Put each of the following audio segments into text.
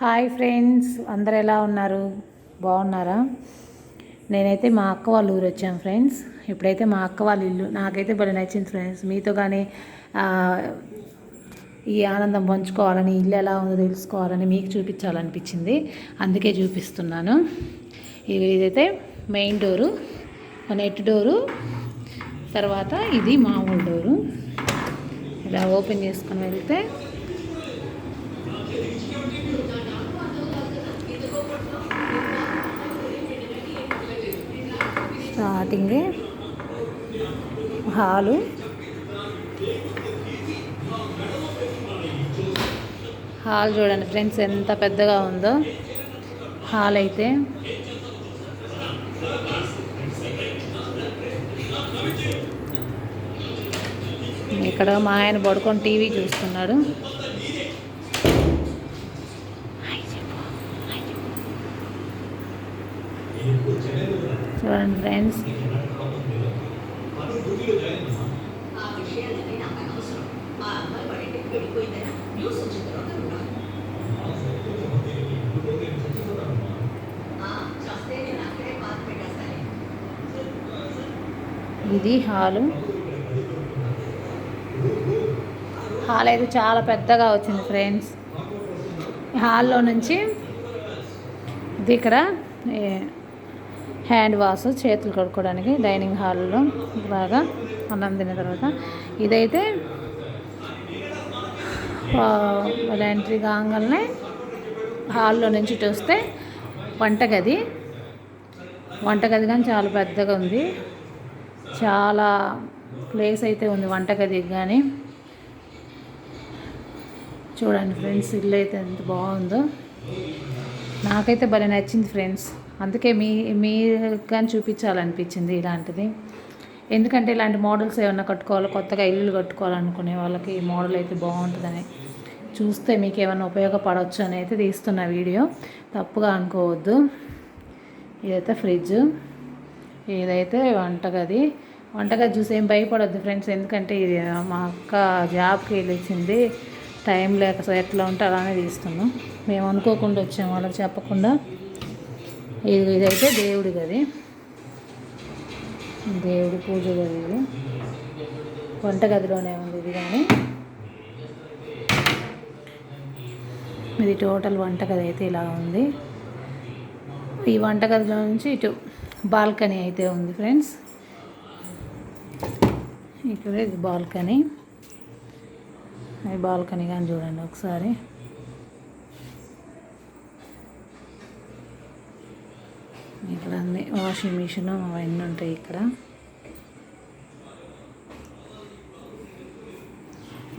Hi friends అందరు ఎలా ఉన్నారు? బాగున్నారా? నేనైతే మా అక్క వాళ్ళ ఊరు వచ్చాను ఫ్రెండ్స్. ఇప్పుడైతే మా అక్క వాళ్ళ ఇల్లు. నాకైతే భలే నచ్చింది ఫ్రెండ్స్. మీతో కానీ ఈ ఆనందం పంచుకోవాలని ఇల్లు ఎలా ఉందో తెలుసుకోవాలని మీకు చూపించాలనిపించింది. అందుకే చూపిస్తున్నాను. ఇది ఇదైతే మెయిన్ డోరు నెట్ డోరు తర్వాత ఇది మామూలు డోరు. ఇలా ఓపెన్ చేసుకొని వెళ్తే స్టార్టింగ్ హాలు. హాల్ చూడండి ఫ్రెండ్స్ ఎంత పెద్దగా ఉందో. హాల్ అయితే ఇక్కడ మా ఆయన పడుకొని టీవీ చూస్తున్నాడు. చూడండి ఫ్రెండ్స్. ఇది హాలు. హాల్ అయితే చాలా పెద్దగా వచ్చింది ఫ్రెండ్స్. హాల్లో నుంచి ఇది ఇక్కడ ఏ, హ్యాండ్ వాష్ చేతులు కడుక్కోవడానికి డైనింగ్ హాల్లో బాగా అన్నం తిన్న తర్వాత. ఇదైతే వాళ్ళ ఎంట్రీ కాగానే హాల్లో నుంచి ఇటు వస్తే వంటగది. వంటగది కానీ చాలా పెద్దగా ఉంది. చాలా ప్లేస్ అయితే ఉంది వంటగదికి కానీ. చూడండి ఫ్రెండ్స్ ఇల్లు అయితే ఎంత బాగుందో. నాకైతే భలే నచ్చింది ఫ్రెండ్స్. అందుకే మీ మీరు కానీ చూపించాలనిపించింది ఇలాంటిది. ఎందుకంటే ఇలాంటి మోడల్స్ ఏమైనా కట్టుకోవాలి? కొత్తగా ఇల్లు కట్టుకోవాలనుకునే వాళ్ళకి ఈ మోడల్ అయితే బాగుంటుందని చూస్తే మీకు ఏమైనా ఉపయోగపడవచ్చు అని అయితే తీస్తున్న వీడియో. తప్పుగా అనుకోవద్దు. ఇదైతే ఫ్రిడ్జ్. ఇదైతే వంటగది. వంటగది చూసి ఏం భయపడొద్దు ఫ్రెండ్స్. ఎందుకంటే ఇది మా అక్క జాబ్కి వెళ్ళిచ్చింది. టైం లేక ఎట్లా ఉంటే అలానే తీస్తున్నాం. మేము అనుకోకుండా వచ్చాము వాళ్ళకి చెప్పకుండా ఇది ఇదైతే దేవుడి గది దేవుడి పూజ గది ఇది. వంటగదిలోనే ఉంది ఇది కానీ ఇది టోటల్ వంటగది అయితే ఇలా ఉంది. ఈ వంటగదిలో నుంచి ఇటు బాల్కనీ అయితే ఉంది ఫ్రెండ్స్. ఇక్కడ ఇది బాల్కనీ. అది బాల్కనీ కానీ చూడండి ఒకసారి. ఇక్కడ అన్ని వాషింగ్ మిషన్ అవన్నీ ఉంటాయి ఇక్కడ.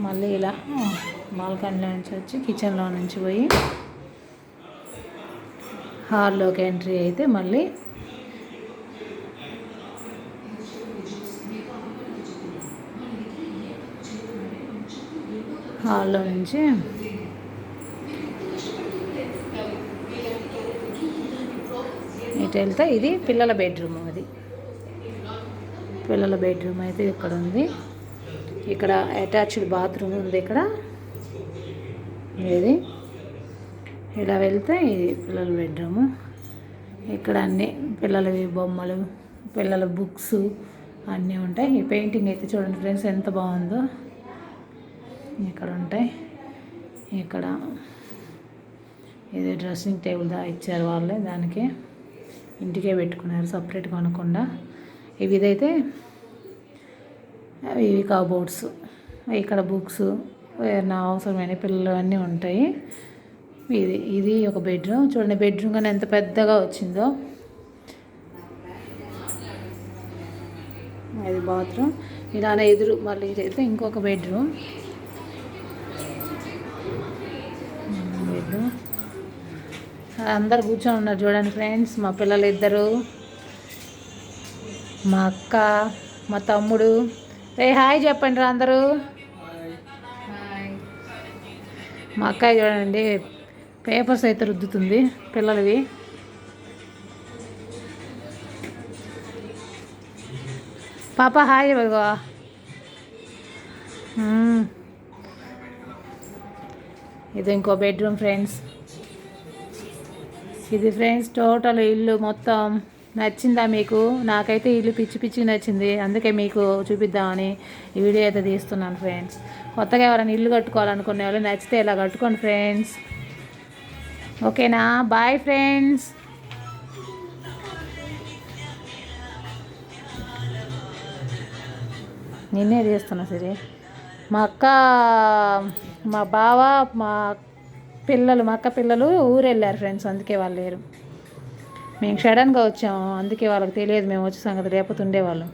మళ్ళీ ఇలా బాల్కనీలో నుంచి వచ్చి కిచెన్లో నుంచి పోయి హాల్లోకి ఎంట్రీ అయితే మళ్ళీ హాల్లో నుంచి ఇటు వెళ్తే ఇది పిల్లల బెడ్రూమ్ అది. పిల్లల బెడ్రూమ్ అయితే ఇక్కడ ఉంది. ఇక్కడ అటాచ్డ్ బాత్రూమ్ ఉంది ఇక్కడ. ఇది. ఇలా వెళ్తే ఇది పిల్లల బెడ్రూము. ఇక్కడ అన్ని పిల్లలవి బొమ్మలు పిల్లల బుక్స్ అన్నీ ఉంటాయి. ఈ పెయింటింగ్ అయితే చూడండి ఫ్రెండ్స్ ఎంత బాగుందో. ఇక్కడ ఉంటాయి. ఇక్కడ ఇది డ్రెస్సింగ్ టేబుల్ దా ఇచ్చారు వాళ్ళే దానికి. ఇంటికే పెట్టుకున్నారు సపరేట్ కొనకుండా. ఇవి ఇదైతే ఇవి కాబోర్డ్స్ ఇక్కడ బుక్స్ నా అవసరమైన పిల్లలు అన్నీ ఉంటాయి. ఇది ఇది ఒక బెడ్రూమ్ చూడండి బెడ్రూమ్ కానీ ఎంత పెద్దగా వచ్చిందో. ఇది బాత్రూమ్ ఇలానే ఎదురు మళ్ళీ ఇదైతే ఇంకొక బెడ్రూమ్ అందరు కూర్చొని ఉన్నారు చూడండి ఫ్రెండ్స్ మా పిల్లలు ఇద్దరు మా అక్క మా తమ్ముడు. రే హాయ్ చెప్పండి రా అందరూ. మా అక్క చూడండి పేపర్స్ అయితే రుద్దుతుంది పిల్లలవి. పాప హాయ్ బాబా ఇది ఇంకో బెడ్రూమ్ ఫ్రెండ్స్. ఇది ఫ్రెండ్స్ టోటల్ ఇల్లు మొత్తం నచ్చిందా మీకు? నాకైతే ఇల్లు పిచ్చి పిచ్చి నచ్చింది. అందుకే మీకు చూపిద్దామని ఈ వీడియో అయితే తీస్తున్నాను ఫ్రెండ్స్. కొత్తగా ఎవరైనా ఇల్లు కట్టుకోవాలనుకునే వాళ్ళు నచ్చితే ఇలా కట్టుకోండి ఫ్రెండ్స్. ఓకేనా? Bye friends. నిన్నే తీస్తున్నా సరే. మా అక్క మా బావ మా పిల్లలు మా అక్క పిల్లలు ఊరెళ్ళారు ఫ్రెండ్స్ అందుకే వాళ్ళు లేరు. మేము సడన్గా వచ్చాము అందుకే వాళ్ళకి తెలియదు మేము వచ్చే సంగతి రేపుతుండే ఉండేవాళ్ళం.